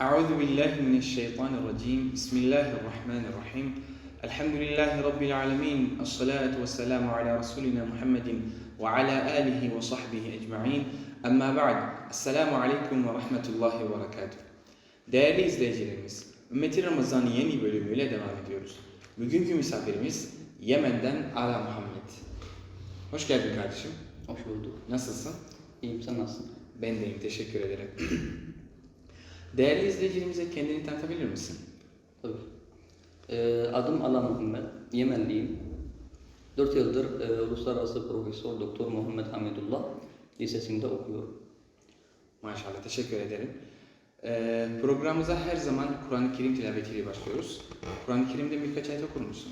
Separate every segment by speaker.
Speaker 1: Euzu billahi mineşşeytanirracim. Bismillahirrahmanirrahim. Elhamdülillahi rabbil alamin. Essalatu vesselamu ala rasulina Muhammedin ve ala alihi ve sahbihi ecmaîn. Amma ba'd. Esselamu aleyküm ve rahmetullahi ve berekatuh. Değerli izleyicilerimiz, Ümmeti Ramazan'ın yeni bölümüyle devam ediyoruz. Bugünkü misafirimiz Yemen'den Ala Muhammed. Hoş geldin kardeşim.
Speaker 2: Hoş bulduk.
Speaker 1: Nasılsın?
Speaker 2: İyiyim, sen nasılsın?
Speaker 1: Ben deyim, teşekkür ederim. Değerli izleyicilerimize kendini tanıtabilir misin?
Speaker 2: Tabii. Ee, adım Ala Muhammed. Yemenliyim. 4 yıldır e, Uluslararası Profesör Doktor Muhammed Hamidullah Lisesi'nde okuyorum.
Speaker 1: Maşallah, teşekkür ederim. Ee, programımıza her zaman Kur'an-ı Kerim tilavetiyle başlıyoruz. Kur'an-ı Kerim'de birkaç ayet okur musun?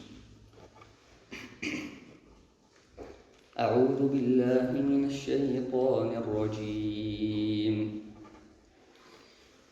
Speaker 2: أعوذ بالله من الشيطان الرجيم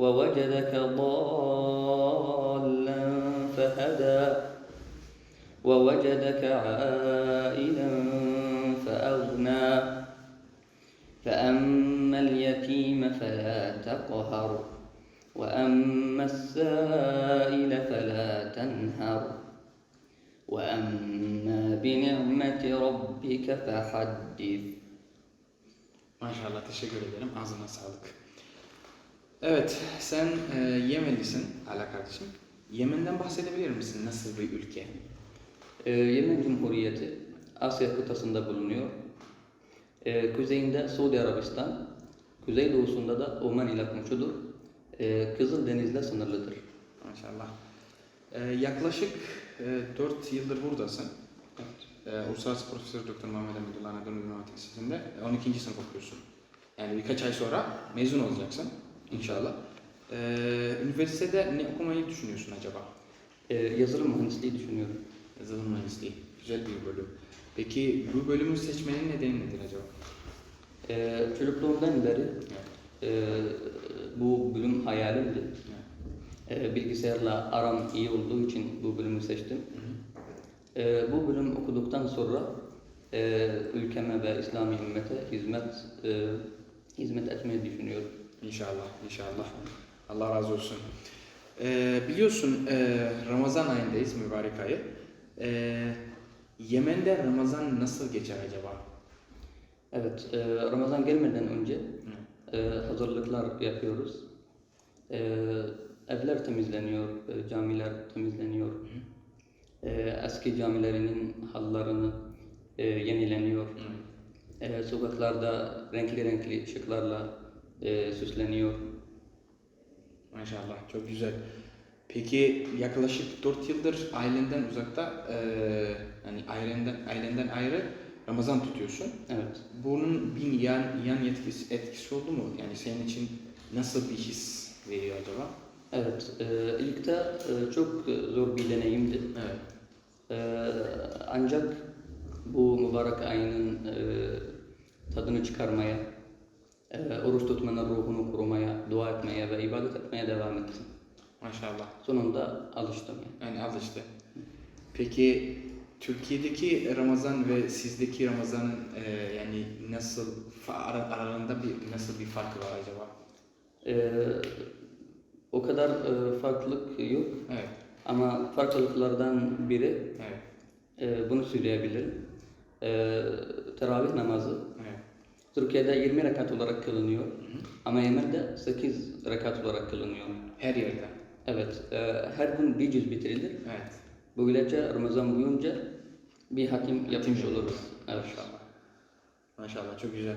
Speaker 2: ووجدك ضالا فهدى ووجدك عائلا فأغنى فأما اليتيم فلا تقهر وأما السائل فلا تنهر وأما بنعمة ربك فحدث
Speaker 1: Maşallah, teşekkür ederim. Ağzına sağlık. Evet, sen e, Yemenlisin Ala kardeşim. Yemen'den bahsedebilir misin? Nasıl bir ülke?
Speaker 2: Ee, Yemen Cumhuriyeti Asya kıtasında bulunuyor. Ee, kuzeyinde Suudi Arabistan, kuzeydoğusunda da Oman ile komşudur. Ee, Kızıldeniz'le sınırlıdır.
Speaker 1: Maşallah. E, yaklaşık e, 4 yıldır buradasın. E, Uluslararası Profesör Doktor Muhammed Hamidullah Anadolu Üniversitesi Lisesi'nde 12. sınıf okuyorsun. Yani birkaç ay sonra mezun olacaksın inşallah. E, üniversitede ne okumayı düşünüyorsun acaba?
Speaker 2: Ee, yazılım mühendisliği düşünüyorum.
Speaker 1: Yazılım mühendisliği. Güzel bir bölüm. Peki bu bölümü seçmenin nedeni nedir acaba?
Speaker 2: Ee, çocukluğumdan beri e, bu bölüm hayalimdi. Ee, bilgisayarla aram iyi olduğu için bu bölümü seçtim. Ee, bu bölüm okuduktan sonra e, ülkeme ve İslami ümmete hizmet e, hizmet etmeyi düşünüyorum.
Speaker 1: İnşallah, inşallah. Allah razı olsun. Ee, biliyorsun e, Ramazan ayındayız, mübarek ayı. Ee, Yemen'de Ramazan nasıl geçer acaba?
Speaker 2: Evet, e, Ramazan gelmeden önce e, hazırlıklar yapıyoruz. E, evler temizleniyor, e, camiler temizleniyor. E, eski camilerinin hallarını e, yenileniyor. E, sokaklarda renkli renkli ışıklarla e, süsleniyor.
Speaker 1: Maşallah, çok güzel. Peki yaklaşık 4 yıldır ailenden uzakta, e, yani ailenden, ailenden ayrı Ramazan tutuyorsun.
Speaker 2: Evet.
Speaker 1: Bunun bir yan, yan etkisi, etkisi oldu mu? Yani senin için nasıl bir his veriyor acaba?
Speaker 2: Evet, e, ilkte e, çok zor bir deneyimdi.
Speaker 1: Evet.
Speaker 2: E, ancak bu mübarek ayının e, tadını çıkarmaya, oruç tutmanın ruhunu korumaya, dua etmeye ve ibadet etmeye devam ettim.
Speaker 1: Maşallah.
Speaker 2: Sonunda alıştım. Yani.
Speaker 1: Yani al işte. Peki Türkiye'deki Ramazan ve sizdeki Ramazan'ın e, yani nasıl ara- aralarında bir nasıl bir farkı var acaba?
Speaker 2: E, o kadar e, farklılık yok
Speaker 1: Evet.
Speaker 2: ama farklılıklardan biri
Speaker 1: Evet.
Speaker 2: e, bunu söyleyebilirim. E, teravih namazı. Türkiye'de 20 rekat olarak kılınıyor ama Yemen'de 8 rekat olarak kılınıyor.
Speaker 1: Her yerde.
Speaker 2: Evet, e, her gün bir cüz bitirilir.
Speaker 1: Evet.
Speaker 2: Böylece Ramazan boyunca bir hatim yapmış oluruz. Evet.
Speaker 1: Maşallah. Maşallah çok güzel.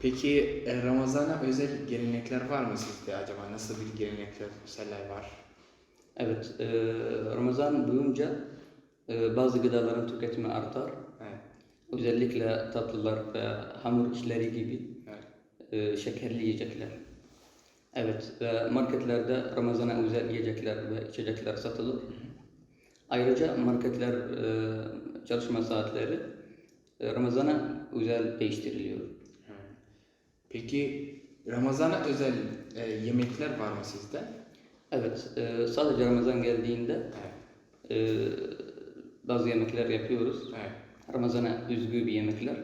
Speaker 1: Peki e, Ramazan'a özel gelenekler var mı sizde acaba? Nasıl bir gelenekler seller var?
Speaker 2: Evet, e, Ramazan boyunca e, bazı gıdaların tüketimi artar. Özellikle tatlılar ve hamur işleri gibi
Speaker 1: Evet.
Speaker 2: e, şekerli yiyecekler. Evet, marketlerde Ramazan'a özel yiyecekler ve içecekler satılır. Ayrıca marketler e, çalışma saatleri e, Ramazan'a özel değiştiriliyor.
Speaker 1: Peki Ramazan'a özel yemekler var mı sizde?
Speaker 2: Evet, sadece Ramazan geldiğinde
Speaker 1: Evet.
Speaker 2: bazı yemekler yapıyoruz.
Speaker 1: Evet.
Speaker 2: Ramazan'a özgü bir yemekler.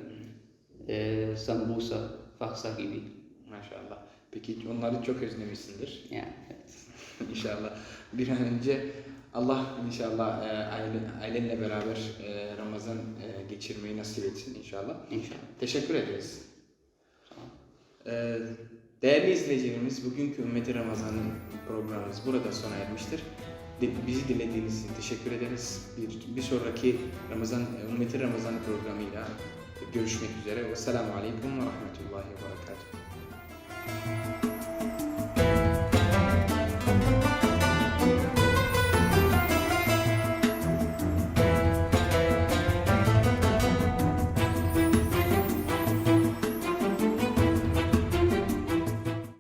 Speaker 2: E, sambusa, faksa gibi.
Speaker 1: Maşallah. Peki onları çok özlemişsindir.
Speaker 2: Yani evet.
Speaker 1: İnşallah bir an önce Allah inşallah e, aile, ailenle beraber e, Ramazan e, geçirmeyi nasip etsin inşallah.
Speaker 2: İnşallah.
Speaker 1: Teşekkür ederiz. Ee, Değerli izleyicilerimiz, bugünkü Ümmeti Ramazan'ın programımız burada sona ermiştir. Bizi dinlediğiniz için teşekkür ederiz. Bir, bir sonraki Ramazan, Ümmeti Ramazan programıyla görüşmek üzere. Vesselamu Aleyküm ve Rahmetullahi ve Berekatuhu.